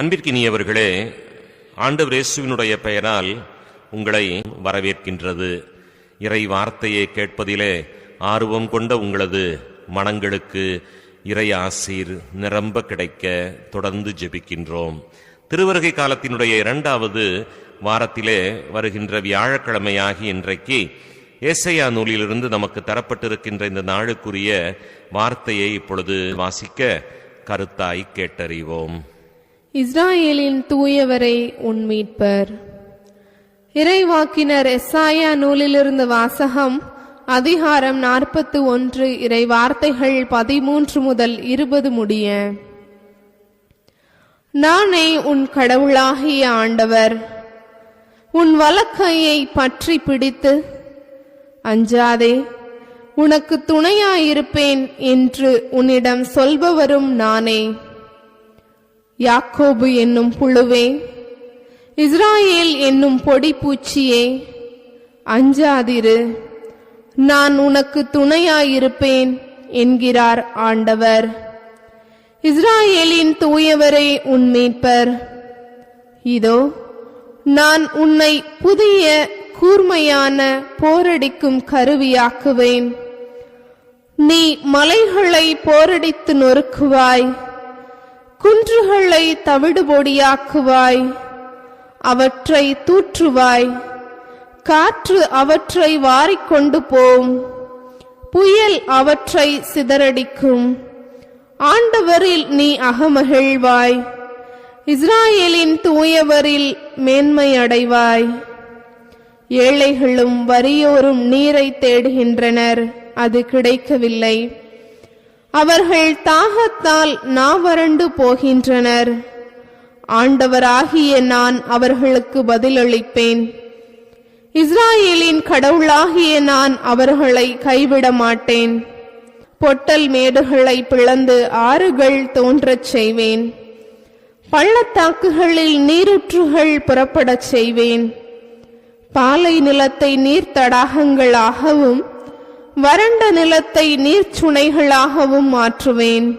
அன்பிற்கினியவர்களே ஆண்டவர் இயேசுவினுடைய பெயரால் உங்களை வரவேற்கின்றது. இறை வார்த்தையை கேட்பதிலே ஆர்வம் கொண்ட உங்களது மனங்களுக்கு இறை ஆசீர் நிரம்ப கிடைக்க தொடர்ந்து ஜெபிக்கின்றோம். திருவருகை காலத்தினுடைய இரண்டாவது வாரத்திலே வருகின்ற வியாழக்கிழமையாகி இன்றைக்கு ஏசையா நூலிலிருந்து நமக்கு தரப்பட்டிருக்கின்ற இந்த நாளுக்குரிய வார்த்தையை இப்பொழுது வாசிக்க கருத்தாய் கேட்டறிவோம். இஸ்ராயேலின் தூயவரை உன் மீட்பர். இறைவாக்கினர் எஸ்ஆயா நூலிலிருந்து வாசகம் அதிகாரம் நாற்பத்து ஒன்று இறை வார்த்தைகள் பதிமூன்று முதல் இருபது முடிய. நானே உன் கடவுளாகிய ஆண்டவர். உன் வலக்கையை பற்றி பிடித்து அஞ்சாதே உனக்கு துணையாயிருப்பேன் என்று உன்னிடம் சொல்பவரும் நானே. யாக்கோபு என்னும் புழுவே இஸ்ராயேல் என்னும் பொடி பூச்சியே அஞ்சாதிரு நான் உனக்கு துணையாயிருப்பேன் என்கிறார் ஆண்டவர். இஸ்ராயேலின் தூயவரே உன் மீட்பர். இதோ நான் உன்னை புதிய கூர்மையான போரடிக்கும் கருவியாக்குவேன். நீ மலைகளை போரடித்து நொறுக்குவாய். குன்றுகளை தவிடுபொடியாக்குவாய் அவற்றை தூற்றுவாய். காற்று அவற்றை வாரிக்கொண்டு போம் புயல் அவற்றை சிதறடிக்கும். ஆண்டவரில் நீ அகமகிழ்வாய் இஸ்ராயேலின் தூயவரில் மேன்மை அடைவாய். ஏழைகளும் வறியோரும் நீரை தேடுகின்றனர் அது கிடைக்கவில்லை. அவர்கள் தாகத்தால் நாவறண்டு போகின்றனர். ஆண்டவராகிய நான் அவர்களுக்கு பதிலளிப்பேன். இஸ்ராயேலின் கடவுளாகிய நான் அவர்களை கைவிட மாட்டேன். பொட்டல் மேடுகளை பிளந்து ஆறுகள் தோன்றச் செய்வேன். பள்ளத்தாக்குகளில் நீருற்றுகள் புறப்படச் செய்வேன். பாலை நிலத்தை நீர்த்தடாகங்களாகவும் வறண்ட நிலத்தை நீர்ச்சுனைகளாகவும் மாற்றுவேன்.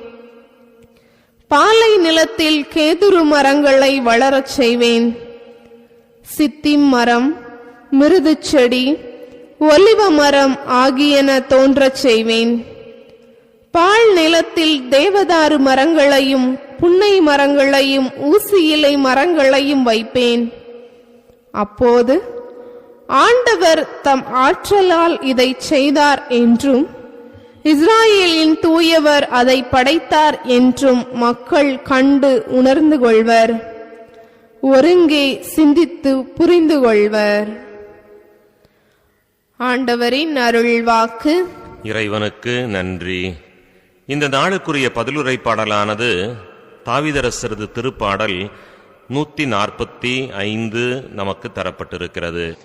பாலை நிலத்தில் கேதுரு மரங்களை வளரச் செய்வேன். சித்திம் மரம் மிருதுச் செடி ஒலிவ மரம் ஆகியன தோன்றச் செய்வேன். பால் நிலத்தில் தேவதாரு மரங்களையும் புன்னை மரங்களையும் ஊசி இலை மரங்களையும் வைப்பேன். அப்போது ஆண்டவர் தம் ஆற்றலால் இதை செய்தார் என்றும் இஸ்ராயேலின் தூயவர் அதை படைத்தார் என்றும் மக்கள் கண்டு உணர்ந்து கொள்வர். ஒருங்கே சிந்தித்து புரிந்து கொள்வர். ஆண்டவரின் அருள்வாக்கு. இறைவனுக்கு நன்றி. இந்த நாளுக்குரிய பதிலுரை பாடலானது தாவிதரசரது திருப்பாடல் நூத்தி நாற்பத்தி ஐந்து நமக்கு தரப்பட்டிருக்கிறது.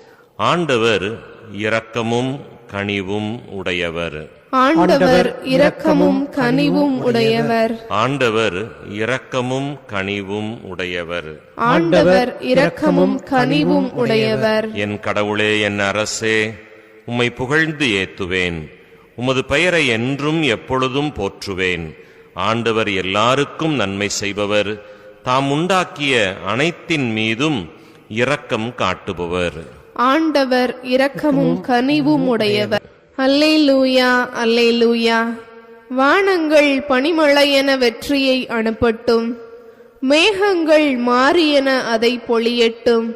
ஆண்டவர் இரக்கமும் கனிவும் உடையவர். ஆண்டவர் இரக்கமும் கனிவும் உடையவர். ஆண்டவர் இரக்கமும் கனிவும் உடையவர். ஆண்டவர் இரக்கமும் கனிவும் உடையவர். என் கடவுளே என் அரசே உம்மை புகழ்ந்து ஏத்துவேன். உமது பெயரை என்றும் எப்பொழுதும் போற்றுவேன். ஆண்டவர் எல்லாருக்கும் நன்மை செய்பவர். தாம் உண்டாக்கிய அனைத்தின் மீதும் இரக்கம் காட்டுபவர். ஆண்டவர் இரக்கமும் கனிவும் உடையவர் அல்லேலூயா அல்லேலூயா. வானங்கள் பனிமழையென வெற்றியை அனுப்பட்டும். மேகங்கள் மாறியென அதை பொழியட்டும்.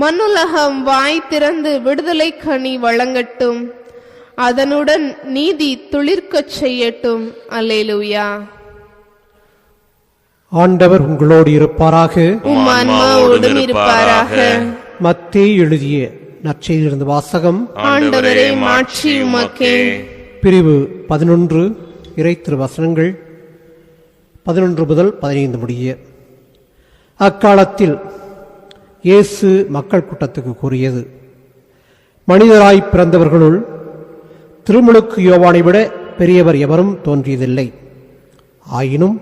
மண்ணுலகம் வாய் திறந்து விடுதலை கனி வழங்கட்டும். அதனுடன் நீதி துளிர்க்கச் செய்யட்டும். அல்லேலூயா. ஆண்டவர் உங்களோடு இருப்பாராக. உம் ஆன்மாவோடும் இருப்பாராக. மத்தே எழுதிய நற்செய்தியிலிருந்து வாசகம். ஆண்டவரே மாட்சி உமக்கே. பிரிவு பதினொன்று இறை திருவசனங்கள். பதினொன்று முதல் பதினைந்து முடிய. அக்காலத்தில் இயேசு மக்கள் கூட்டத்துக்கு கூறியது மனிதராய் பிறந்தவர்களுள் திருமுழுக்கு யோவானை விட பெரியவர் எவரும் தோன்றியதில்லை. ஆயினும்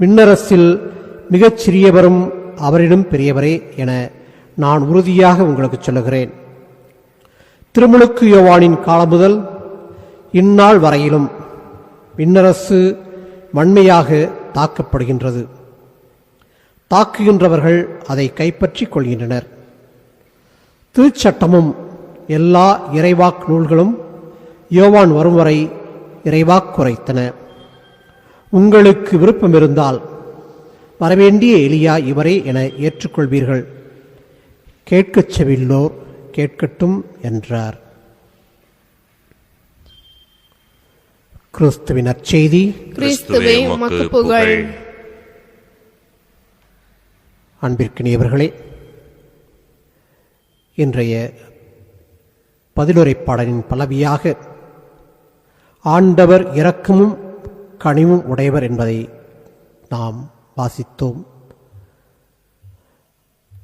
விண்ணரசில் மிகச் சிறியவரும் அவரிடம் பெரியவரே என நான் உறுதியாக உங்களுக்கு சொல்லுகிறேன். திருமுழுக்கு யோவானின் காலம் முதல் இந்நாள் வரையிலும் விண்ணரசு வன்மையாக தாக்கப்படுகின்றது. தாக்குகின்றவர்கள் அதை கைப்பற்றிக் கொள்கின்றனர். திருச்சட்டமும் எல்லா இறைவாக் நூல்களும் யோவான் வரும் வரை இறைவாக் குறைத்தன. உங்களுக்கு விருப்பம் இருந்தால் வரவேண்டிய எலியா இவரே என ஏற்றுக்கொள்வீர்கள். கேட்கச் செவில்லோர் கேட்கட்டும் என்றார். கிறிஸ்துவின் நற்செய்தி கிறிஸ்துவே உமக்கு புகழ். அன்பிற்கினியவர்களே இன்றைய பதிலுரை பாடலின் பலவியாக ஆண்டவர் இரக்கமும் கனிவும் உடையவர் என்பதை நாம் வாசித்தோம்.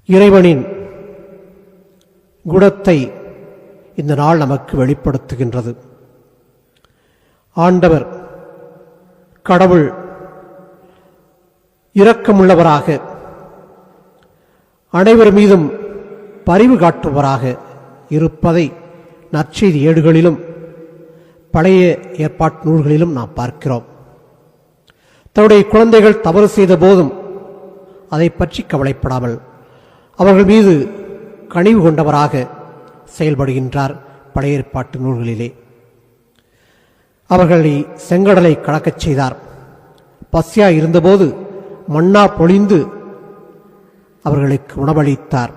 இறைவனின் குணத்தை இந்த நாள் நமக்கு வெளிப்படுத்துகின்றது. ஆண்டவர் கடவுள் இரக்கமுள்ளவராக அனைவர் மீதும் பரிவு காட்டுபவராக இருப்பதை நற்செய்தி ஏடுகளிலும் பழைய ஏற்பாட்டு நூல்களிலும் நாம் பார்க்கிறோம். தன்னுடைய குழந்தைகள் தவறு செய்த போதும் அதை பற்றி கவலைப்படாமல் அவர்கள் மீது கனிவு கொண்டவராக செயல்படுகின்றார். பழைய ஏற்பாட்டு நூல்களிலே. அவர்களை செங்கடலை கலக்கச் செய்தார். பசியா இருந்தபோது மண்ணா பொழிந்து அவர்களுக்கு உணவளித்தார்.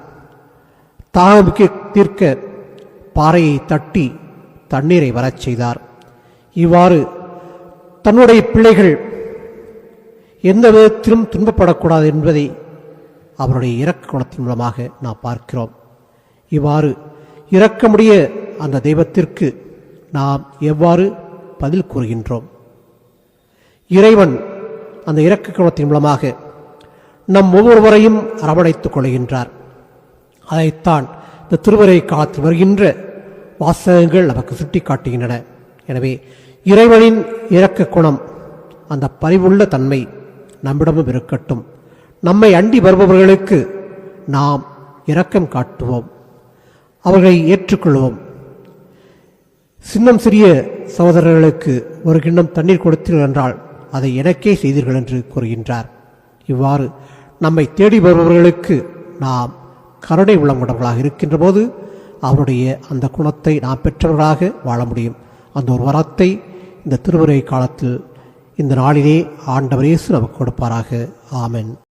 தாகமிக்க தீர்க்க பாறையை தட்டி தண்ணீரை வரச் செய்தார். இவ்வாறு தன்னுடைய பிள்ளைகள் எந்த விதத்திலும் துன்பப்படக்கூடாது என்பதை அவருடைய இறக்க குணத்தின் மூலமாக நாம் பார்க்கிறோம். இவ்வாறு இறக்கமுடைய அந்த தெய்வத்திற்கு நாம் எவ்வாறு பதில் கூறுகின்றோம்? இறைவன் அந்த இறக்க குணத்தின் மூலமாக நம் ஒவ்வொருவரையும் அரவணைத்துக் கொள்கின்றார். அதைத்தான் இந்த திருவரை காலத்தில் வருகின்ற வாசகங்கள் நமக்கு சுட்டிக்காட்டுகின்றன. எனவே இறைவனின் இரக்க குணம் அந்த பரிவுள்ள தன்மை நம்மிடமும் இருக்கட்டும். நம்மை அண்டி வருபவர்களுக்கு நாம் இரக்கம் காட்டுவோம். அவர்களை ஏற்றுக்கொள்வோம். சின்னம் சிறிய சகோதரர்களுக்கு ஒரு கிண்ணம் தண்ணீர் கொடுத்தீர்கள் என்றால் அதை எனக்கே செய்தீர்கள் என்று கூறுகின்றார். இவ்வாறு நம்மை தேடி வருபவர்களுக்கு நாம் கருணை உள்ளமுடவர்களாக இருக்கின்ற போது அவருடைய அந்த குணத்தை நாம் பெற்றவர்களாக வாழ முடியும். அந்த ஒரு வரத்தை இந்த திருவுரை காலத்தில் இந்த நாளிலே ஆண்டவர் இயேசு நமக்கு கொடுப்பாராக. ஆமென்.